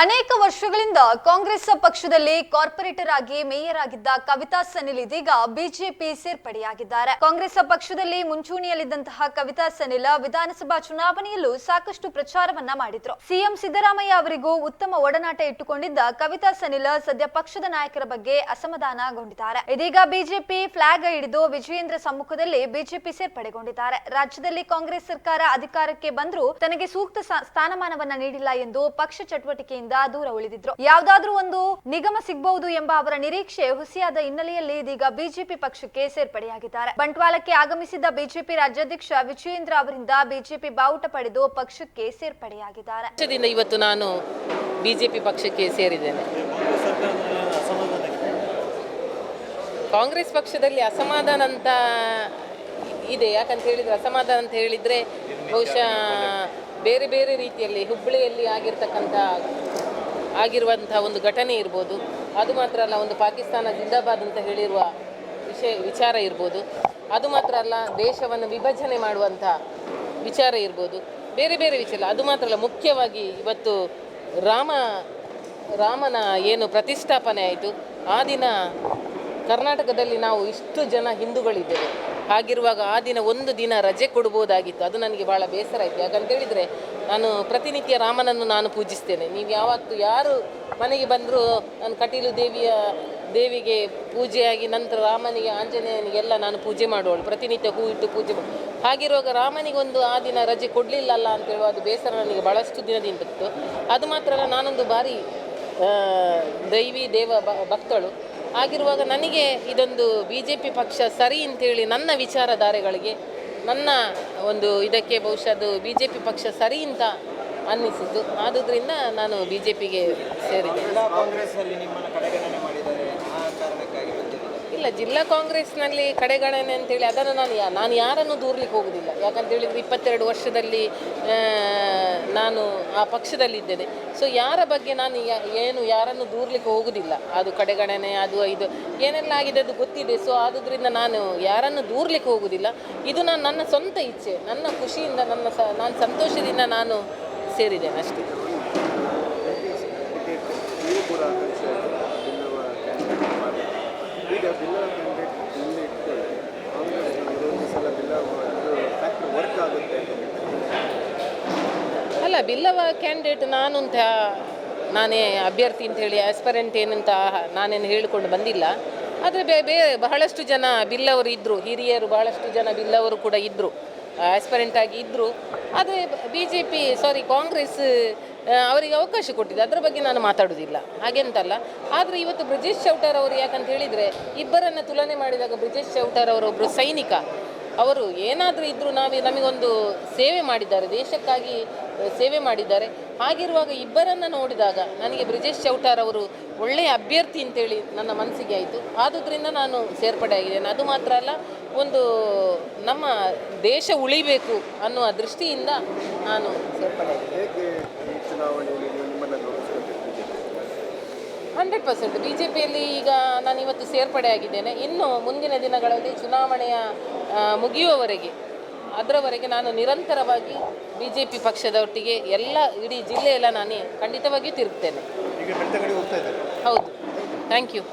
ಅನೇಕ ವರ್ಷಗಳಿಂದ ಕಾಂಗ್ರೆಸ್ ಪಕ್ಷದಲ್ಲಿ ಕಾರ್ಪೊರೇಟರ್ ಆಗಿ ಮೇಯರ್ ಆಗಿದ್ದ ಕವಿತಾ ಸನಿಲ್ ಇದೀಗ ಬಿಜೆಪಿ ಸೇರ್ಪಡೆಯಾಗಿದ್ದಾರೆ. ಕಾಂಗ್ರೆಸ್ ಪಕ್ಷದಲ್ಲಿ ಮುಂಚೂಣಿಯಲ್ಲಿದ್ದಂತಹ ಕವಿತಾ ಸನಿಲ್ ವಿಧಾನಸಭಾ ಚುನಾವಣೆಯಲ್ಲೂ ಸಾಕಷ್ಟು ಪ್ರಚಾರವನ್ನ ಮಾಡಿದ್ರು. ಸಿಎಂ ಸಿದ್ದರಾಮಯ್ಯ ಅವರಿಗೂ ಉತ್ತಮ ಒಡನಾಟ ಇಟ್ಟುಕೊಂಡಿದ್ದ ಕವಿತಾ ಸನಿಲ್ ಸದ್ಯ ಪಕ್ಷದ ನಾಯಕರ ಬಗ್ಗೆ ಅಸಮಾಧಾನಗೊಂಡಿದ್ದಾರೆ. ಇದೀಗ ಬಿಜೆಪಿ ಫ್ಲಾಗ್ ಹಿಡಿದು ವಿಜಯೇಂದ್ರ ಸಮ್ಮುಖದಲ್ಲಿ ಬಿಜೆಪಿ ಸೇರ್ಪಡೆಗೊಂಡಿದ್ದಾರೆ. ರಾಜ್ಯದಲ್ಲಿ ಕಾಂಗ್ರೆಸ್ ಸರ್ಕಾರ ಅಧಿಕಾರಕ್ಕೆ ಬಂದರೂ ತನಗೆ ಸೂಕ್ತ ಸ್ಥಾನಮಾನವನ್ನ ನೀಡಿಲ್ಲ ಎಂದು ಪಕ್ಷ ಚಟುವಟಿಕೆಯಿಂದ ದೂರ ಉಳಿದಿದ್ರು. ಯಾವ್ದಾದ್ರೂ ಒಂದು ನಿಗಮ ಸಿಗಬಹುದು ಎಂಬ ಅವರ ನಿರೀಕ್ಷೆ ಹುಸಿಯಾದ ಹಿನ್ನೆಲೆಯಲ್ಲಿ ಇದೀಗ ಬಿಜೆಪಿ ಪಕ್ಷಕ್ಕೆ ಸೇರ್ಪಡೆಯಾಗಿದ್ದಾರೆ. ಬಂಟ್ವಾಳಕ್ಕೆ ಆಗಮಿಸಿದ್ದ ಬಿಜೆಪಿ ರಾಜ್ಯಾಧ್ಯಕ್ಷ ವಿಜಯೇಂದ್ರ ಅವರಿಂದ ಬಿಜೆಪಿ ಬಾವುಟ ಪಡೆದು ಪಕ್ಷಕ್ಕೆ ಸೇರ್ಪಡೆಯಾಗಿದ್ದಾರೆ. ಪಕ್ಷದಿಂದ ಇವತ್ತು ನಾನು ಬಿಜೆಪಿ ಪಕ್ಷಕ್ಕೆ ಸೇರಿದ್ದೇನೆ. ಕಾಂಗ್ರೆಸ್ ಪಕ್ಷದಲ್ಲಿ ಅಸಮಾಧಾನ ಅಂತ ಇದೆ. ಯಾಕಂತ ಹೇಳಿದ್ರೆ ಅಸಮಾಧಾನ ಅಂತ ಹೇಳಿದ್ರೆ ಬಹುಶಃ ಬೇರೆ ಬೇರೆ ರೀತಿಯಲ್ಲಿ ಹುಬ್ಬಳ್ಳಿಯಲ್ಲಿ ಆಗಿರ್ತಕ್ಕಂಥ ಆಗಿರುವಂಥ ಒಂದು ಘಟನೆ ಇರ್ಬೋದು. ಅದು ಮಾತ್ರ ಅಲ್ಲ, ಒಂದು ಪಾಕಿಸ್ತಾನ ಜಿಂದಾಬಾದ್ ಅಂತ ಹೇಳಿರುವ ವಿಷಯ, ವಿಚಾರ ಇರ್ಬೋದು. ಅದು ಮಾತ್ರ ಅಲ್ಲ, ದೇಶವನ್ನು ವಿಭಜನೆ ಮಾಡುವಂಥ ವಿಚಾರ ಇರ್ಬೋದು. ಬೇರೆ ಬೇರೆ ವಿಚಾರ ಅದು ಮಾತ್ರ ಅಲ್ಲ, ಮುಖ್ಯವಾಗಿ ಇವತ್ತು ರಾಮ, ರಾಮನ ಏನು ಪ್ರತಿಷ್ಠಾಪನೆ ಆಯಿತು. ಆ ದಿನ ಕರ್ನಾಟಕದಲ್ಲಿ ನಾವು ಇಷ್ಟು ಜನ ಹಿಂದೂಗಳಿದ್ದೇವೆ. ಹಾಗಿರುವಾಗ ಆ ದಿನ ಒಂದು ದಿನ ರಜೆ ಕೊಡ್ಬೋದಾಗಿತ್ತು. ಅದು ನನಗೆ ಭಾಳ ಬೇಸರ ಆಯಿತು. ಯಾಕಂತ ಹೇಳಿದರೆ ನಾನು ಪ್ರತಿನಿತ್ಯ ರಾಮನನ್ನು ನಾನು ಪೂಜಿಸ್ತೇನೆ. ನೀವು ಯಾವತ್ತು ಯಾರು ಮನೆಗೆ ಬಂದರೂ ನಾನು ಕಟೀಲು ದೇವಿಯ ದೇವಿಗೆ ಪೂಜೆಯಾಗಿ ನಂತರ ರಾಮನಿಗೆ, ಆಂಜನೇಯನಿಗೆಲ್ಲ ನಾನು ಪೂಜೆ ಮಾಡುವಳು. ಪ್ರತಿನಿತ್ಯ ಹೂ ಇಟ್ಟು ಪೂಜೆ ಮಾಡಿ ಹಾಗಿರುವಾಗ ರಾಮನಿಗೊಂದು ಆ ದಿನ ರಜೆ ಕೊಡಲಿಲ್ಲಲ್ಲ ಅಂತ ಹೇಳುವ ಅದು ಬೇಸರ ನನಗೆ ಭಾಳಷ್ಟು ದಿನದಿಂದ ಇತ್ತು ಅದು ಮಾತ್ರ ನಾನೊಂದು ಬಾರಿ ದೈವಿ ದೇವ ಭಕ್ತಳು ಆಗಿರುವಾಗ ನನಗೆ ಇದೊಂದು ಬಿ ಜೆ ಪಿ ಪಕ್ಷ ಸರಿ ಅಂತೇಳಿ ನನ್ನ ವಿಚಾರಧಾರೆಗಳಿಗೆ, ನನ್ನ ಒಂದು ಇದಕ್ಕೆ ಬಹುಶಃ ಅದು ಬಿ ಜೆ ಪಿ ಪಕ್ಷ ಸರಿ ಅಂತ ಅನ್ನಿಸಿತು ಆದುದರಿಂದ ನಾನು ಬಿ ಜೆ ಪಿಗೆ ಸೇರಿದೆ ಇಲ್ಲ, ಜಿಲ್ಲಾ ಕಾಂಗ್ರೆಸ್ನಲ್ಲಿ ಕಡೆಗಣನೆ ಅಂತೇಳಿ ಅದನ್ನು ನಾನು ನಾನು ಯಾರನ್ನು ದೂರ್ಲಿಕ್ಕೆ ಹೋಗೋದಿಲ್ಲ. ಯಾಕಂತ ಹೇಳಿದರೆ ಇಪ್ಪತ್ತೆರಡು ವರ್ಷದಲ್ಲಿ ನಾನು ಆ ಪಕ್ಷದಲ್ಲಿದ್ದೇನೆ. ಸೊ ಯಾರ ಬಗ್ಗೆ ನಾನು ಏನು ಯಾರನ್ನು ದೂರ್ಲಿಕ್ಕೆ ಹೋಗುದಿಲ್ಲ. ಅದು ಕಡೆಗಣನೆ, ಅದು ಇದು, ಏನೆಲ್ಲ ಆಗಿದೆ ಅದು ಗೊತ್ತಿದೆ. ಸೊ ಆದುದರಿಂದ ನಾನು ಯಾರನ್ನು ದೂರ್ಲಿಕ್ಕೆ ಹೋಗುದಿಲ್ಲ. ಇದು ನಾನು ನನ್ನ ಸ್ವಂತ ಇಚ್ಛೆ. ನನ್ನ ಖುಷಿಯಿಂದ ನನ್ನ ನಾನು ಸಂತೋಷದಿಂದ ನಾನು ಸೇರಿದ್ದೇನೆ ಅಷ್ಟೇ ನೀವು ಕೂಡ ಆಕಾಂಕ್ಷಿಯಾಗಿ ಭಿನ್ನವ ಕ್ಯಾಂಡಿಡೇಟ್ ಮಾಡಿ ಈಗ ಭಿನ್ನವ ಕ್ಯಾಂಡಿಡೇಟ್ ಮುಂದೆ ಇಟ್ಕೊಳ್ಳಿ ಕಾಂಗ್ರೆಸ್ ಇದೊಂದು ಸಲ ಭಿನ್ನವ ಫ್ಯಾಕ್ಟ್ರಿ ವರ್ಕ್ ಆಗುತ್ತೆ ಅಂತ ಅಲ್ಲ ಬಿಲ್ಲವ ಕ್ಯಾಂಡಿಡೇಟ್ ನಾನು ಅಂತ ನಾನೇ ಅಭ್ಯರ್ಥಿ ಅಂತ ಹೇಳಿ ಆಸ್ಪರೆಂಟ್ ಏನಂತ ನಾನೇನು ಹೇಳಿಕೊಂಡು ಬಂದಿಲ್ಲ. ಆದರೆ ಬೇ ಬೇ, ಬಹಳಷ್ಟು ಜನ ಬಿಲ್ಲವರು ಇದ್ದರು ಹಿರಿಯರು ಬಹಳಷ್ಟು ಜನ ಬಿಲ್ಲವರು ಕೂಡ ಇದ್ದರು ಆಸ್ಪರೆಂಟ್ ಆಗಿ ಇದ್ದರು ಆದರೆ B J P sorry Congress ಅವರಿಗೆ ಅವಕಾಶ ಕೊಟ್ಟಿದೆ. ಅದರ ಬಗ್ಗೆ ನಾನು ಮಾತಾಡೋದಿಲ್ಲ ಹಾಗೆಂತಲ್ಲ. ಆದರೆ ಇವತ್ತು ಬ್ರಿಜೇಶ್ ಚೌಟಾರ್ ಅವರು ಯಾಕಂತ ಹೇಳಿದರೆ, ಇಬ್ಬರನ್ನು ತುಲನೆ ಮಾಡಿದಾಗ ಬ್ರಿಜೇಶ್ ಚೌಟರ್ ಅವರೊಬ್ಬರು ಸೈನಿಕ. ಅವರು ಏನಾದರೂ ಇದ್ದರೂ ನಾವು ನಮಗೊಂದು ಸೇವೆ ಮಾಡಿದ್ದಾರೆ, ದೇಶಕ್ಕಾಗಿ ಸೇವೆ ಮಾಡಿದ್ದಾರೆ. ಹಾಗಿರುವಾಗ ಇಬ್ಬರನ್ನು ನೋಡಿದಾಗ ನನಗೆ ಬ್ರಿಜೇಶ್ ಚೌಟಾರ್ ಅವರು ಒಳ್ಳೆಯ ಅಭ್ಯರ್ಥಿ ಅಂತೇಳಿ ನನ್ನ ಮನಸ್ಸಿಗೆ ಆಯಿತು. ಆದುದರಿಂದ ನಾನು ಸೇರ್ಪಡೆ ಆಗಿದ್ದೇನೆ. ಅದು ಮಾತ್ರ ಅಲ್ಲ, ಒಂದು ನಮ್ಮ ದೇಶ ಉಳಿಬೇಕು ಅನ್ನುವ ದೃಷ್ಟಿಯಿಂದ ನಾನು ಸೇರ್ಪಡೆ ಆಗಿದ್ದೇನೆ. Hundred percent. ಬಿ ಜೆ ಪಿಯಲ್ಲಿ ಈಗ ನಾನು ಇವತ್ತು ಸೇರ್ಪಡೆ ಆಗಿದ್ದೇನೆ. ಇನ್ನು ಮುಂದಿನ ದಿನಗಳಲ್ಲಿ ಚುನಾವಣೆಯ ಮುಗಿಯುವವರೆಗೆ ಅದರವರೆಗೆ ನಾನು ನಿರಂತರವಾಗಿ ಬಿ ಜೆ ಪಿ ಪಕ್ಷದೊಟ್ಟಿಗೆ ಎಲ್ಲ ಇಡೀ ಜಿಲ್ಲೆಯೆಲ್ಲ ನಾನು ಖಂಡಿತವಾಗಿಯೂ ತಿರುಗ್ತೇನೆ. ಹೌದು. Thank you